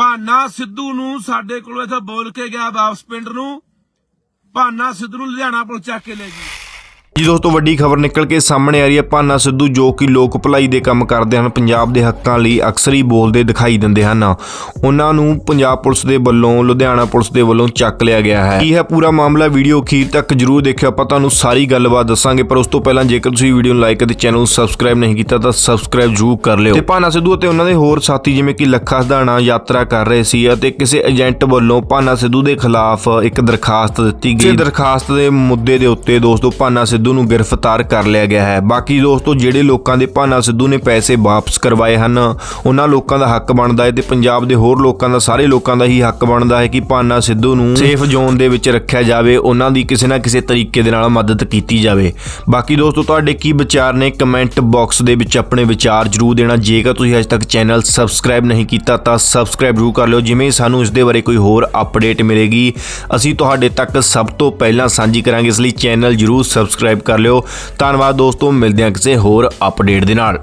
ਭਾਨਾ ਸਿੱਧੂ ਨੂੰ ਸਾਡੇ ਕੋਲੋਂ ਇੱਥੇ ਬੋਲ ਕੇ ਗਿਆ ਵਾਪਸ ਪਿੰਡ ਨੂੰ। ਭਾਨਾ ਸਿੱਧੂ ਨੂੰ ਲੁਧਿਆਣਾ ਪੁਲਿਸ ਚੱਕ ਕੇ ਲੈ ਗਈ। ਜੀ ਦੋਸਤੋ ਵੱਡੀ ਖਬਰ ਨਿਕਲ ਕੇ ਸਾਹਮਣੇ ਆ ਰਹੀ ਹੈ, ਭਾਨਾ ਸਿੱਧੂ ਜੋ ਕਿ ਲੋਕ ਭਲਾਈ ਦੇ ਕੰਮ ਕਰਦੇ ਹਨ, ਪੰਜਾਬ ਦੇ ਹੱਕਾਂ ਲਈ ਅਕਸਰ ਹੀ ਬੋਲਦੇ ਦਿਖਾਈ ਦਿੰਦੇ ਹਨ। ਉਹਨਾਂ ਨੂੰ ਪੰਜਾਬ ਪੁਲਿਸ ਦੇ ਵੱਲੋਂ, ਲੁਧਿਆਣਾ ਪੁਲਿਸ ਦੇ ਵੱਲੋਂ ਚੱਕ ਲਿਆ ਗਿਆ ਹੈ। ਕੀ ਹੈ ਪੂਰਾ ਮਾਮਲਾ? ਵੀਡੀਓ ਅਖੀਰ ਤੱਕ ਜਰੂਰ ਦੇਖਿਓ। ਆਪਾਂ ਤੁਹਾਨੂੰ ਸਾਰੀ ਗੱਲਬਾਤ ਦੱਸਾਂਗੇ, ਪਰ ਉਸ ਤੋਂ ਪਹਿਲਾਂ ਜੇਕਰ ਤੁਸੀਂ ਵੀਡੀਓ ਨੂੰ ਲਾਈਕ ਅਤੇ ਚੈਨਲ ਨੂੰ ਸਬਸਕ੍ਰਾਈਬ ਨਹੀਂ ਕੀਤਾ, ਤਾਂ ਸਬਸਕ੍ਰਾਈਬ ਜਰੂਰ ਕਰ ਲਿਓ। ਤੇ ਭਾਨਾ ਸਿੱਧੂ ਅਤੇ ਉਹਨਾਂ ਦੇ ਹੋਰ ਸਾਥੀ ਜਿਵੇਂ ਕਿ ਲੱਖਾ ਸਧਾਣਾ ਯਾਤਰਾ ਕਰ ਰਹੇ ਸੀ ਅਤੇ ਕਿਸੇ ਏਜੰਟ ਵੱਲੋਂ ਭਾਨਾ ਸਿੱਧੂ ਦੇ ਖਿਲਾਫ ਇੱਕ ਦਰਖਾਸਤ ਦਿੱਤੀ ਗਈ। ਦਰਖਾਸਤ ਦੇ ਮੁੱਦੇ ਦੇ ਉੱਤੇ ਦੋਸਤੋ, ਭਾਨਾ ਸਿੱਧੂ ਨੂੰ ਗ੍ਰਿਫਤਾਰ ਕਰ ਲਿਆ ਗਿਆ ਹੈ। ਬਾਕੀ ਦੋਸਤੋ, ਜਿਹੜੇ ਲੋਕਾਂ ਦੇ ਭਾਨਾ ਸਿੱਧੂ ਨੇ ਪੈਸੇ ਵਾਪਸ ਕਰਵਾਏ ਹਨ, ਉਹਨਾਂ ਲੋਕਾਂ ਦਾ ਹੱਕ ਬਣਦਾ ਹੈ ਤੇ ਪੰਜਾਬ ਦੇ ਹੋਰ ਲੋਕਾਂ ਦਾ, ਸਾਰੇ ਲੋਕਾਂ ਦਾ ਹੀ ਹੱਕ ਬਣਦਾ ਹੈ ਕਿ ਭਾਨਾ ਸਿੱਧੂ ਨੂੰ ਸੇਫ ਜ਼ੋਨ ਦੇ ਵਿੱਚ ਰੱਖਿਆ ਜਾਵੇ, ਉਹਨਾਂ ਦੀ ਕਿਸੇ ਨਾ ਕਿਸੇ ਤਰੀਕੇ ਦੇ ਨਾਲ ਮਦਦ ਕੀਤੀ ਜਾਵੇ। ਬਾਕੀ ਦੋਸਤੋ, ਤੁਹਾਡੇ ਕੀ ਵਿਚਾਰ ਨੇ? ਕਮੈਂਟ ਬਾਕਸ ਦੇ ਵਿੱਚ ਆਪਣੇ ਵਿਚਾਰ ਜਰੂਰ ਦੇਣਾ। ਜੇਕਰ ਤੁਸੀਂ ਅਜੇ ਤੱਕ ਚੈਨਲ ਸਬਸਕ੍ਰਾਈਬ ਨਹੀਂ ਕੀਤਾ, ਤਾਂ ਸਬਸਕ੍ਰਾਈਬ ਜਰੂਰ ਕਰ ਲਿਓ, ਜਿਵੇਂ ਸਾਨੂੰ ਇਸ ਦੇ ਬਾਰੇ ਕੋਈ ਹੋਰ ਅਪਡੇਟ ਮਿਲੇਗੀ। ਅਸੀਂ ਤੁਹਾਡੇ ਤੱਕ ਸਭ ਤੋਂ ਪਹਿਲਾਂ ਸਾਂਝੀ ਕਰਾਂਗੇ, ਇਸ ਲਈ ਚੈਨਲ ਜਰੂਰ ਸਬਸਕ੍ਰਾਈਬ ਸਬਸਕ੍ਰਾਈਬ ਕਰ ਲਿਓ। ਧੰਨਵਾਦ ਦੋਸਤੋ ਮਿਲਦੇ ਹਾਂ ਕਿਸੇ ਹੋਰ ਅਪਡੇਟ ਦੇ ਨਾਲ।